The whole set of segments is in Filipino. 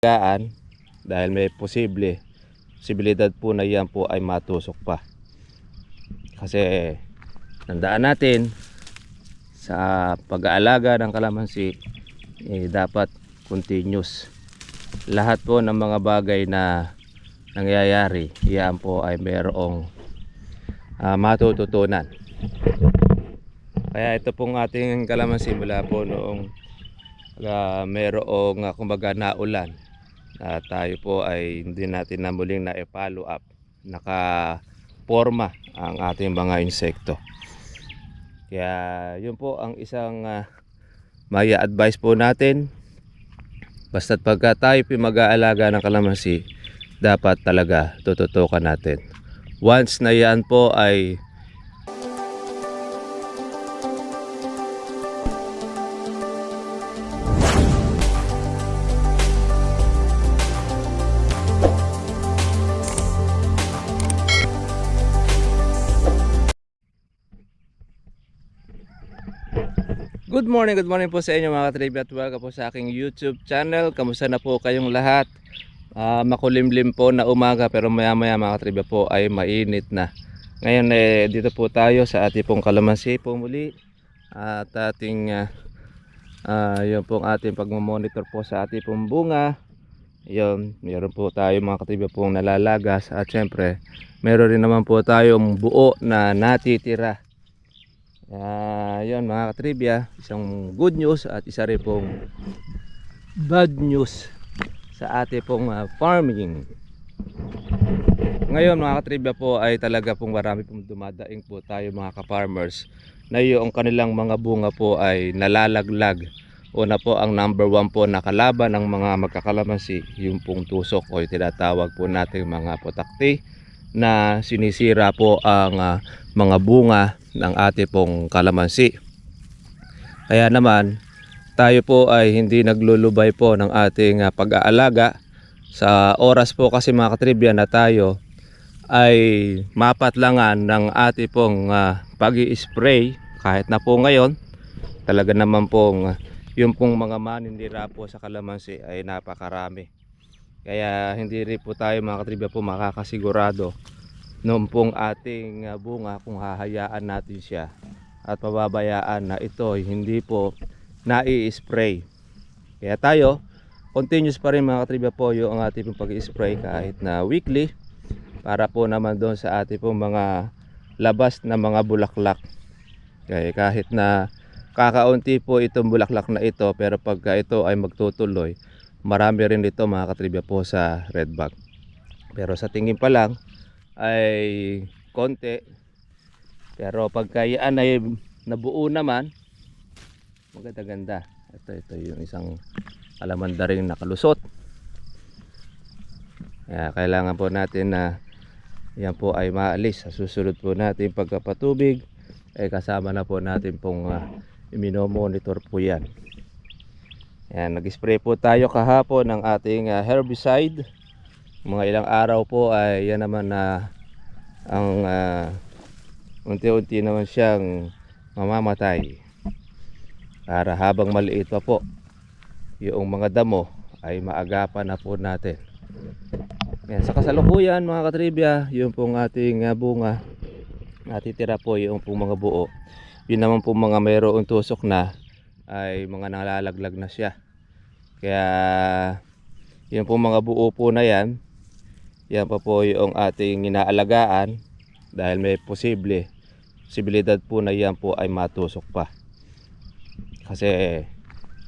gaan dahil may posible posibilidad po na yan po ay matusok pa. Kasi tandaan natin sa pag-aalaga ng kalamansi eh, dapat continuous. Lahat po ng mga bagay na nangyayari yan po ay mayroong ah, matututunan. Kaya ito pong ating kalamansi mula po noong uh, mayroong uh, kumbaga naulan na tayo po ay hindi natin na muling na follow up. Naka forma ang ating mga insekto. Kaya yun po ang isang uh, maya advice po natin. Basta't pagka tayo mag-aalaga ng kalamansi dapat talaga tututukan natin. Once na yan po ay Good morning, good morning po sa inyo mga katribya at welcome po sa aking YouTube channel. Kamusta na po kayong lahat? Ah, makulimlim po na umaga pero maya maya mga katribya po ay mainit na. Ngayon eh, dito po tayo sa ating pong kalamansi po muli. At ating ah, ah, yun pong ating pagmamonitor po sa ating pong bunga. Yun, meron po tayo mga katribya pong nalalagas at syempre meron rin naman po tayong buo na natitira. Ah, yun mga katribya, isang good news at isa rin pong bad news sa ating pong ah, farming. Ngayon mga katribya po ay talaga pong marami pong dumadaing po tayo mga ka-farmers na yung kanilang mga bunga po ay nalalaglag. Una po ang number one po na kalaban ng mga magkakalamansi, yung pong tusok o yung tinatawag po nating mga putakti na sinisira po ang ah, mga bunga ng ating pong kalamansi. Kaya naman, tayo po ay hindi naglulubay po ng ating ah, pag-aalaga. Sa oras po kasi mga katribya na tayo ay mapatlangan ng ating pong ah, pag-i-spray kahit na po ngayon. Talaga naman pong ah, yung pong mga manindira po sa kalamansi ay napakarami. Kaya hindi rin po tayo mga katribya po makakasigurado noon pong ating ah, bunga kung hahayaan natin siya at pababayaan na ito hindi po nai-spray. Kaya tayo, continuous pa rin mga katribya po yung ating pag-spray kahit na weekly para po naman doon sa ating pong mga labas na mga bulaklak. Kaya kahit na kakaunti po itong bulaklak na ito pero pagka ito ay magtutuloy, marami rin ito mga katribya po sa redbug. Pero sa tingin pa lang, ay konti. Pero pagka yan ay nabuo naman maganda ganda. Ito ito yung isang alamanda rin nakalusot. Kaya kailangan po natin na yan po ay maalis. Sa susunod po natin pagkapatubig ay kasama na po natin pong uh, iminomonitor po yan. Yan nag-spray po tayo kahapon ng ating ah, herbicide mga ilang araw po ay yan naman na ang ah, unti-unti naman siyang mamamatay. Para habang maliit pa po yung mga damo ay maagapan na po natin. Yan, sa kasalukuyan mga katribya yung pong ating ah, bunga. Natitira po yung pong mga buo. Yun naman po mga mayroong tusok na ay mga nalalaglag na siya. Kaya yung pong mga buo po na yan yan pa po yung ating inaalagaan dahil may posible posibilidad po na yan po ay matusok pa. Kasi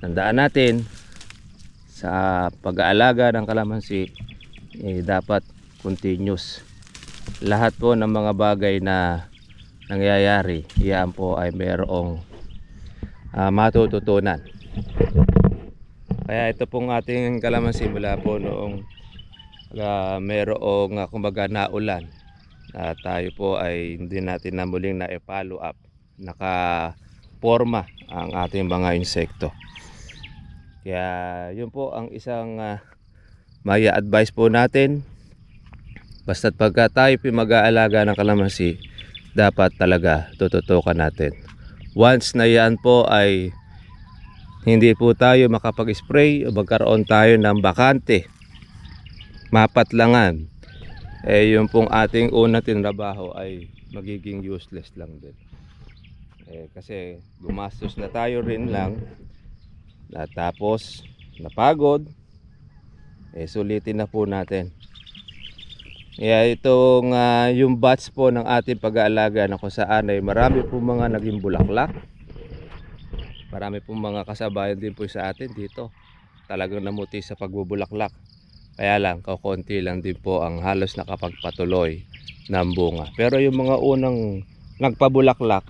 tandaan natin sa pag-aalaga ng kalamansi eh, dapat continuous. Lahat po ng mga bagay na nangyayari yan po ay mayroong ah, matututunan. Kaya ito pong ating kalamansi mula po noong uh, mayroong uh, kumbaga naulan na tayo po ay hindi natin na muling na follow up naka forma ang ating mga insekto. Kaya yun po ang isang uh, maya advice po natin. Basta't pagka tayo mag-aalaga ng kalamansi dapat talaga tututukan natin. Once na yan po ay hindi po tayo makapag-spray o magkaroon tayo ng bakante mapatlangan. Eh yung pong ating unang tinrabaho ay magiging useless lang din. Eh, kasi gumastos na tayo rin lang. At tapos napagod. Eh sulitin na po natin. Kaya itong ah, yung batch po ng ating pag-aalaga na kung saan ay marami po mga naging bulaklak. Marami pong mga kasabayan din po sa atin dito. Talagang namuti sa pagbubulaklak kaya lang kakunti lang din po ang halos nakapagpatuloy ng bunga. Pero yung mga unang nagpabulaklak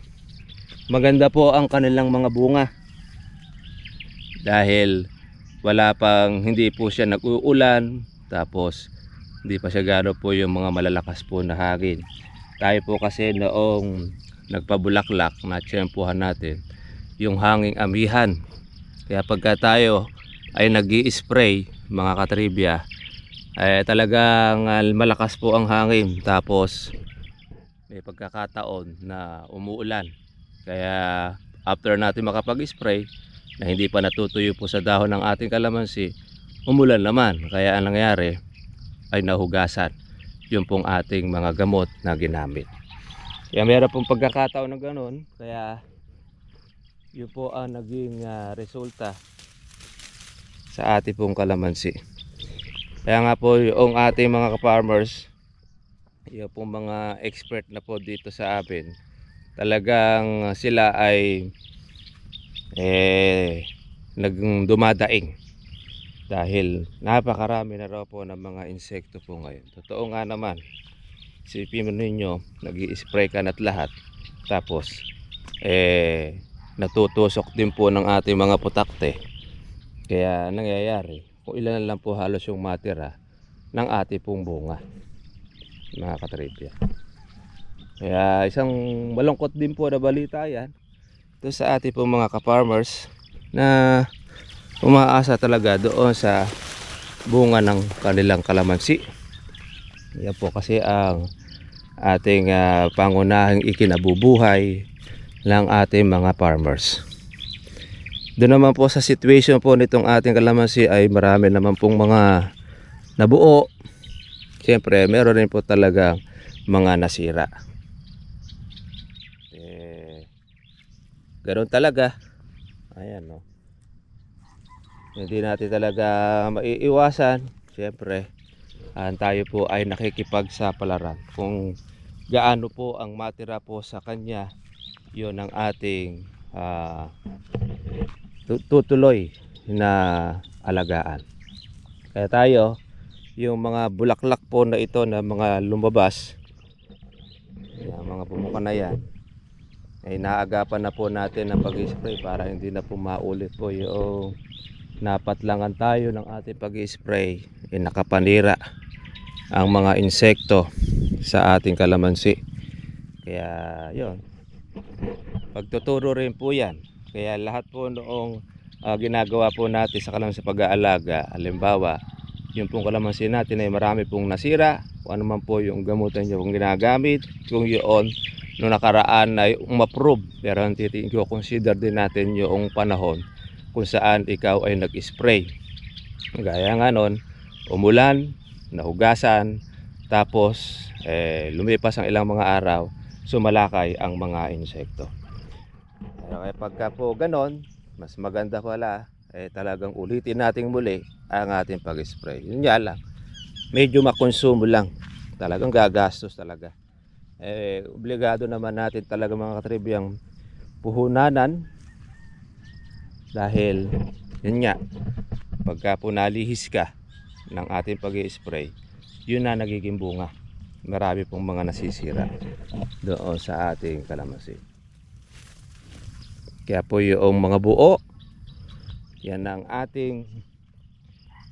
maganda po ang kanilang mga bunga. Dahil wala pang hindi po siya nag-uulan tapos hindi pa siya gano po yung mga malalakas po na hangin tayo po kasi noong nagpabulaklak na tiyempuhan natin yung hanging amihan. Kaya pagka tayo ay nag spray mga katribya ay talagang ah, malakas po ang hangin tapos may pagkakataon na umuulan kaya after natin makapag-spray na hindi pa natutuyo po sa dahon ng ating kalamansi, umulan naman. Kaya ang nangyari ay nahugasan yung pong ating mga gamot na ginamit. Kaya meron pong pagkakataon na ganun, kaya yun po ang naging ah, resulta sa ating pong kalamansi. Kaya nga po yung ating mga farmers yung pong mga expert na po dito sa amin, talagang sila ay eh naging dumadaing dahil napakarami na raw po ng mga insekto po ngayon. Totoo nga naman. Isipin mo ninyo, nag spray ka na't lahat. Tapos, eh, natutusok din po ng ating mga putakte. Kaya nangyayari, kung ilan lang po halos yung matira ng ating pong bunga. Mga katripya. Kaya isang malungkot din po na balita yan ito sa ating pong mga ka-farmers na umaasa talaga doon sa bunga ng kanilang kalamansi. Yan po kasi ang ating ah, pangunahing ikinabubuhay ng ating mga farmers. Doon naman po sa situation po nitong ating kalamansi ay marami naman pong mga nabuo. Siyempre, meron rin po talaga mga nasira. Eh, Ganun talaga. Ayan, no. Hindi natin talaga maiiwasan. Siyempre, ah, tayo po ay nakikipagsapalaran. Kung gaano po ang matira po sa kanya, yon ang ating tu- tutuloy na alagaan. Kaya tayo, yung mga bulaklak po na ito na mga lumabas, yung mga bumuka na yan, ay naagapan na po natin ang pag-spray para hindi na po maulit po yung napatlangan tayo ng ating pag-spray eh, nakapanira ang mga insekto sa ating kalamansi. Kaya yon pagtuturo rin po yan kaya lahat po noong ah, ginagawa po natin sa kalamansi pag-aalaga halimbawa yung pong kalamansi natin ay marami pong nasira kung ano man po yung gamutan nyo kung ginagamit kung yun no nakaraan ay umapprove pero ang titingin ko consider din natin yung panahon kung saan ikaw ay nag-spray. Gaya nga nun umulan nahugasan tapos eh, lumipas ang ilang mga araw sumalakay ang mga insekto pero kaya pagka po ganon mas maganda pala eh, talagang ulitin natin muli ang ating pag-spray. Yun nga lang medyo makonsumo lang. Talagang gagastos talaga. Eh, obligado naman natin talaga mga katribiyang puhunanan. Dahil yun nga pagka po nalihis ka ng ating pag spray yun na nagiging bunga. Marami pong mga nasisira doon sa ating kalamansi kaya po yung mga buo yan ang ating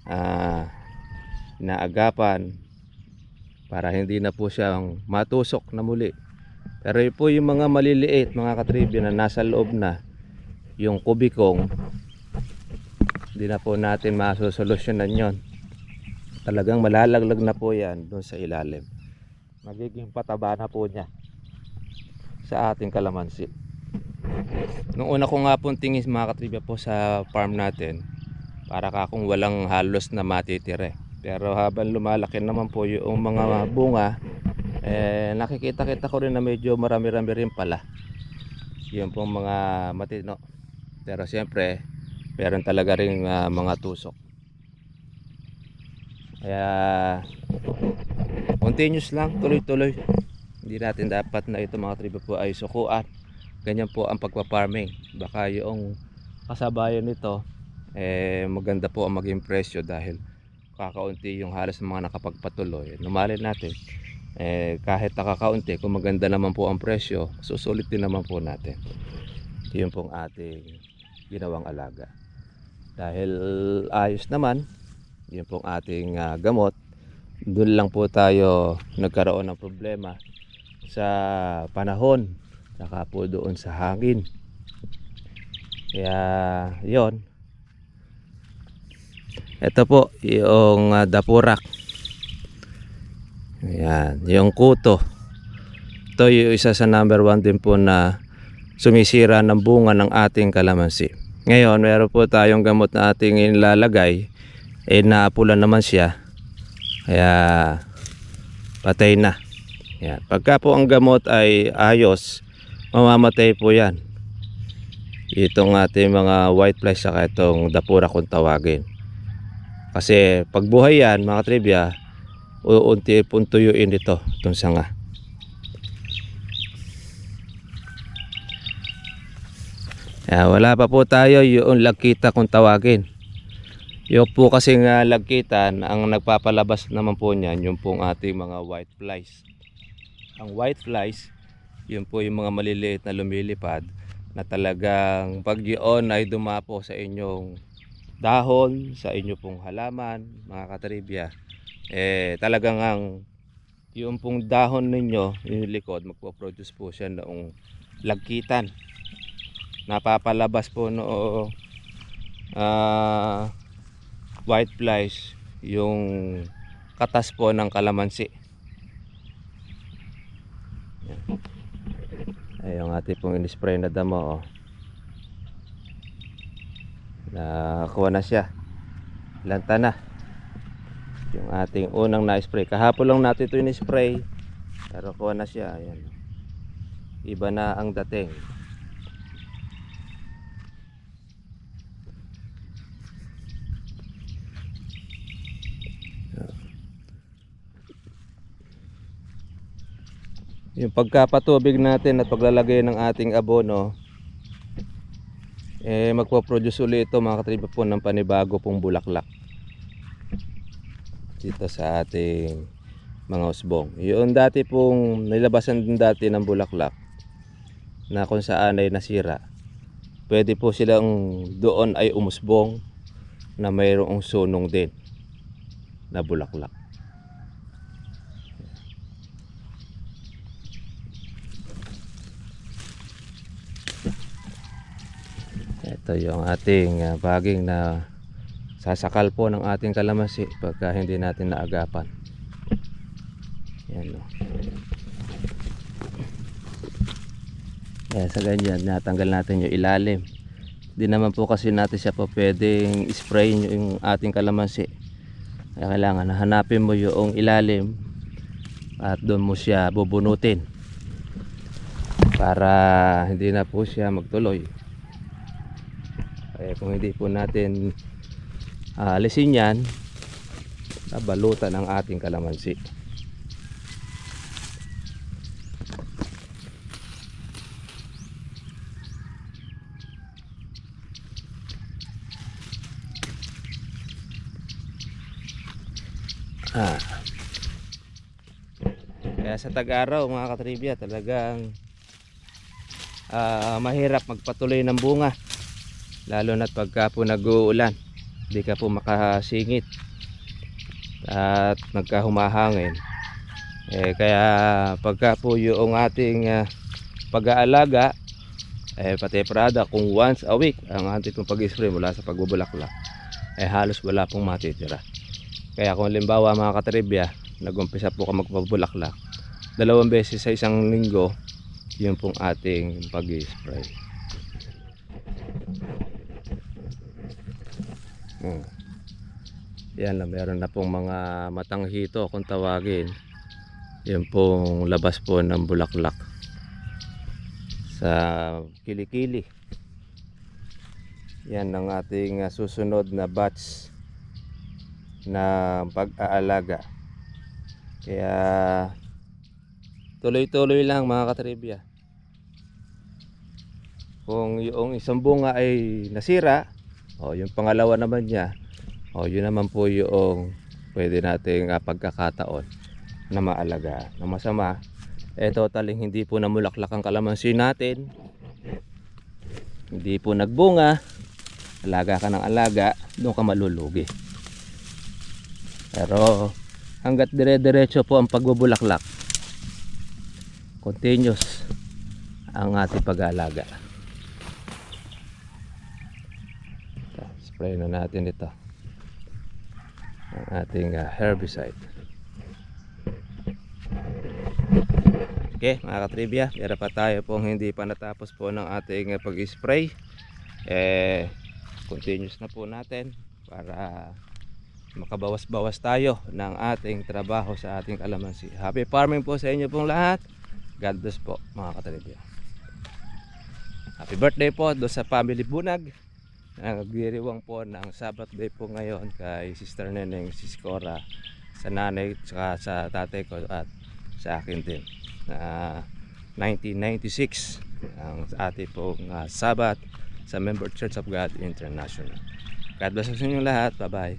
ah, naagapan para hindi na po siyang matusok na muli. Pero yun po yung mga maliliit, mga katribyo na nasa loob na yung kubikong, hindi na po natin masosolusyonan yon. Talagang malalaglag na po yan doon sa ilalim. Magiging pataba na po niya sa ating kalamansi. Nung una ko nga pong tingin mga katribya po sa farm natin, para ka kung walang halos na matitire. Pero habang lumalaki naman po yung mga bunga, eh, nakikita-kita ko rin na medyo marami-rami rin pala. Yun pong mga matino. Pero siyempre, meron talaga rin ah, mga tusok. Kaya, continuous lang, tuloy-tuloy. Hindi natin dapat na ito mga tribo po ay sukuan. Ganyan po ang pagpa-farming. Baka yung kasabayan nito, eh, maganda po ang maging presyo dahil kakaunti yung halos ng mga nakapagpatuloy. Numalin natin, eh, kahit nakakaunti, kung maganda naman po ang presyo, susulit din naman po natin. Yun pong ating ginawang alaga. Dahil ayos naman, yun pong ating ah, gamot, doon lang po tayo nagkaroon ng problema sa panahon, saka po doon sa hangin. Kaya, yon ito po, yung ah, dapurak. Ayan, yung kuto. Ito yung isa sa number one din po na sumisira ng bunga ng ating kalamansi. Ngayon, meron po tayong gamot na ating ilalagay. Eh, naapulan naman siya. Kaya, patay na. Yan. Pagka po ang gamot ay ayos, mamamatay po yan. Itong ating mga white flies saka itong dapura kung tawagin. Kasi pag buhay yan, mga trivia, uunti pong tuyuin ito, itong sanga. Kaya wala pa po tayo yung lagkita kung tawagin. Yung po kasi nga lagkitan, ang nagpapalabas naman po niyan, yung pong ating mga white flies. Ang white flies, yun po yung mga maliliit na lumilipad na talagang pag yun ay dumapo sa inyong dahon, sa inyo pong halaman, mga katribya, eh talagang ang yung pong dahon ninyo, yung likod, magpo-produce po siya noong lagkitan. Napapalabas po no ah white flies yung katas po ng kalamansi. Yan. Ay, yung ating pong in-spray na damo. Oh. Nakakuha na siya. Lanta na. Yung ating unang na-spray. Kahapon lang natin ito in-spray. Pero kuha na siya. Ayan. Iba na ang dating. Yung pagkapatubig natin at paglalagay ng ating abono eh magpo-produce ulit ito mga katriba po ng panibago pong bulaklak dito sa ating mga usbong. Yung dati pong nilabasan din dati ng bulaklak na kung saan ay nasira. Pwede po silang doon ay umusbong na mayroong sunong din na bulaklak. Ito yung ating ah, baging na sasakal po ng ating kalamansi pagka hindi natin naagapan. Yan o. Kaya sa ganyan, natanggal natin yung ilalim. Di naman po kasi natin siya po pwedeng spray yung ating kalamansi. Kaya kailangan hanapin mo yung ilalim at doon mo siya bubunutin para hindi na po siya magtuloy. Kaya kung hindi po natin ah, alisin yan, balutan ang ating kalamansi. Ah. Kaya sa tag-araw mga katribya talagang ah, mahirap magpatuloy ng bunga lalo na't pagka po nag-uulan hindi ka po makasingit at nagka humahangin eh, kaya pagka po yung ating ah, pag-aalaga eh, pati prada kung once a week ang ating pag-spray mula sa pagbubulaklak eh halos wala pong matitira. Kaya kung limbawa mga katribya nagumpisa po ka magpabulaklak dalawang beses sa isang linggo yun pong ating pag-spray Hmm. Yan na, meron na pong mga matanghito kung tawagin. Yan pong labas po ng bulaklak sa kilikili. Yan ang ating ah, susunod na batch na pag-aalaga. Kaya tuloy-tuloy lang mga katribya. Kung yung isang bunga ay nasira, o yung pangalawa naman niya, o yun naman po yung pwede nating ah, pagkakataon na maalaga. Na masama, eh totaling hindi po namulaklak ang kalamansi natin. Hindi po nagbunga. Alaga ka ng alaga, doon ka malulugi. Pero hanggat dire-diretso po ang pagbubulaklak, continuous ang ating pag-aalaga. Ito, Spray na natin ito. Ang ating ah, herbicide. Okay, mga katribya, meron pa tayo pong hindi pa natapos po ng ating ah, pag-spray. Eh, continuous na po natin para makabawas-bawas tayo ng ating trabaho sa ating kalamansi. Happy farming po sa inyo pong lahat. God bless po mga katribya. Happy birthday po do sa family Bunag. Nagdiriwang po ng Sabbath day po ngayon kay Sister Neneng Siskora sa nanay at sa tatay ko at sa akin din. Na 1996 ang ating pong uh, Sabbath sa Member Church of God International. God bless sa inyo lahat. Bye-bye.